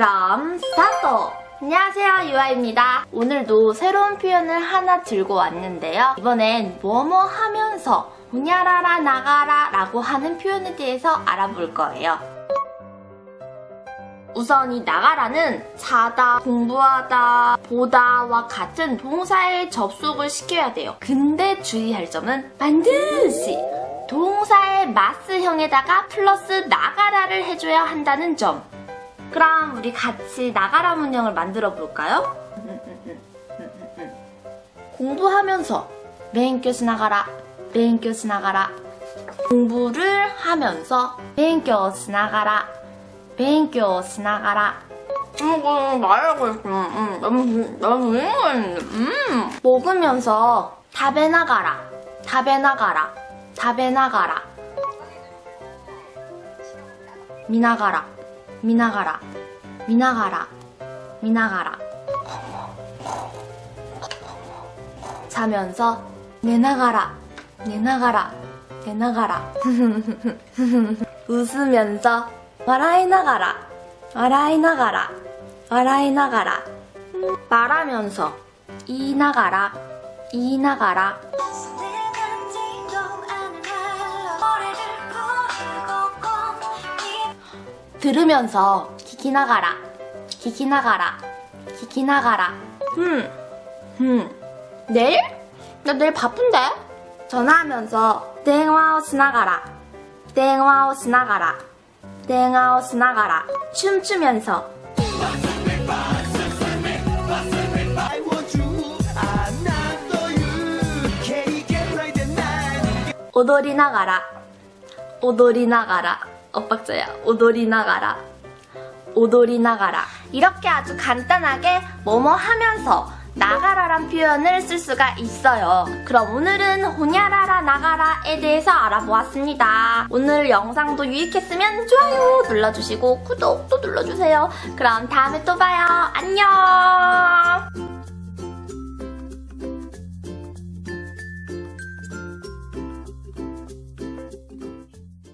그럼 스타트! 안녕하세요 유아입니다. 오늘도 새로운 표현을 하나 들고 왔는데요. 이번엔 뭐뭐 하면서 호냐라라 나가라 라고 하는 표현에 대해서 알아볼 거예요. 우선 이 나가라는 자다, 공부하다, 보다와 같은 동사에 접속을 시켜야 돼요. 근데 주의할 점은 반드시 동사의 마스형에다가 플러스 나가라를 해줘야 한다는 점. 그럼 우리 같이 나가라 문형을 만들어 볼까요? 공부하면서 메인교시 나가라 메인교시 나가라. 공부를 하면서 메인교시 나가라 메인교시 나가라. 이거 말하고 있어. 음, 음, 너무 음. 먹으면서 답에 나가라 답에 나가라 답에 나가라. 미나가라. 미나가라. 미나가라. 미나가라. 자면서 내나가라. 내나가라. 내나가라. 웃으면서 笑いながら笑いながら笑いながら 말하면서 이나가라. 이나가라. 들으면서 기기나가라 기기나가라 기기나가라 음, 음. 내일? 나 내일 바쁜데? 전화하면서 땡와오 스나가라 땡와오 스나가라 땡와오 스나가라 춤추면서. 오도리 나가라 오도리 나가라 엇박자야. 오도리 나가라. 오도리 나가라. 이렇게 아주 간단하게 뭐뭐 하면서 나가라란 표현을 쓸 수가 있어요. 그럼 오늘은 호냐라라 나가라에 대해서 알아보았습니다. 오늘 영상도 유익했으면 좋아요 눌러주시고 구독도 눌러주세요. 그럼 다음에 또 봐요. 안녕